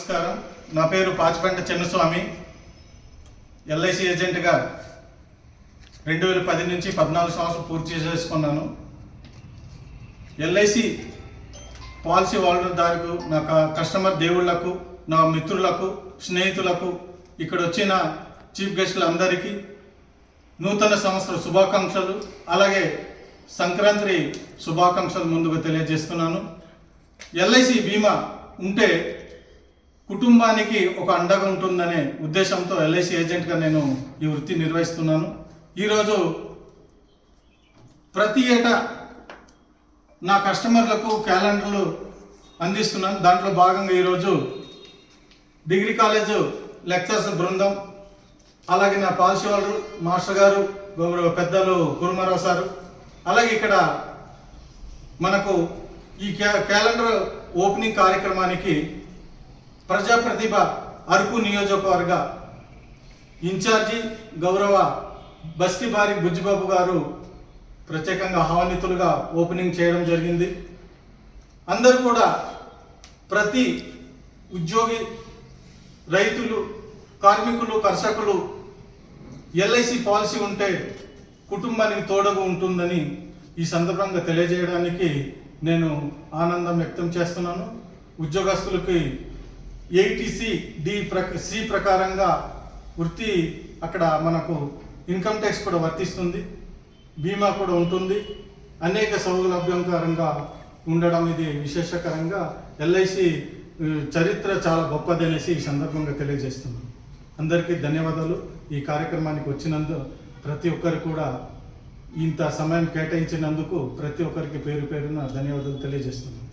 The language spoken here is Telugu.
నమస్కారం. నా పేరు పాచిపెంట చిన్నస్వామి. ఎల్ఐసి ఏజెంట్గా రెండు వేల పది నుంచి పద్నాలుగు సంవత్సరం పూర్తి చేసుకున్నాను. ఎల్ఐసి పాలసీ వాడదారుకు నా కస్టమర్ దేవుళ్ళకు నా మిత్రులకు స్నేహితులకు ఇక్కడ వచ్చిన చీఫ్ గెస్టులందరికీ నూతన సంవత్సర శుభాకాంక్షలు అలాగే సంక్రాంతి శుభాకాంక్షలు ముందుకు తెలియజేస్తున్నాను. ఎల్ఐసి బీమా ఉంటే కుటుంబానికి ఒక అండగా ఉంటుందనే ఉద్దేశంతో ఎల్ఐసి ఏజెంట్గా నేను ఈ వృత్తి నిర్వహిస్తున్నాను. ఈరోజు ప్రతి ఏటా నా కస్టమర్లకు క్యాలెండర్లు అందిస్తున్నాను. దాంట్లో భాగంగా ఈరోజు డిగ్రీ కాలేజ్ లెక్చర్స్ బృందం అలాగే నా పాలసీ వాళ్ళు మాస్టర్ గారు గౌరవ పెద్దలు కురుమారావు సారు అలాగే ఇక్కడ మనకు ఈ క్యా- క్యాలెండర్ ఓపెనింగ్ కార్యక్రమానికి ప్రజాప్రతిభ అరకు నియోజకవర్గ ఇన్ఛార్జి గౌరవ బస్తిబారి బుజ్జిబాబు గారు ప్రత్యేకంగా ఆహ్వానితులుగా ఓపెనింగ్ చేయడం జరిగింది. అందరూ కూడా ప్రతి ఉద్యోగి రైతులు కార్మికులు కర్షకులు ఎల్ఐసి పాలసీ ఉంటే కుటుంబానికి తోడుగా ఉంటుందని ఈ సందర్భంగా తెలియజేయడానికి నేను ఆనందం వ్యక్తం చేస్తున్నాను. ఉద్యోగస్తులకి ఏటీసీ డి ప్రక సి ప్రకారంగా వృత్తి అక్కడ మనకు ఇన్కమ్ ట్యాక్స్ కూడా వర్తిస్తుంది బీమా కూడా ఉంటుంది. అనేక సౌలభ్యంకరంగా ఉండడం ఇది విశేషకరంగా ఎల్ఐసి చరిత్ర చాలా గొప్పదనేసి ఈ సందర్భంగా తెలియజేస్తున్నాను. అందరికీ ధన్యవాదాలు. ఈ కార్యక్రమానికి వచ్చినందు ప్రతి ఒక్కరు కూడా ఇంత సమయం కేటాయించినందుకు ప్రతి ఒక్కరికి పేరు పేరున ధన్యవాదాలు తెలియజేస్తున్నాను.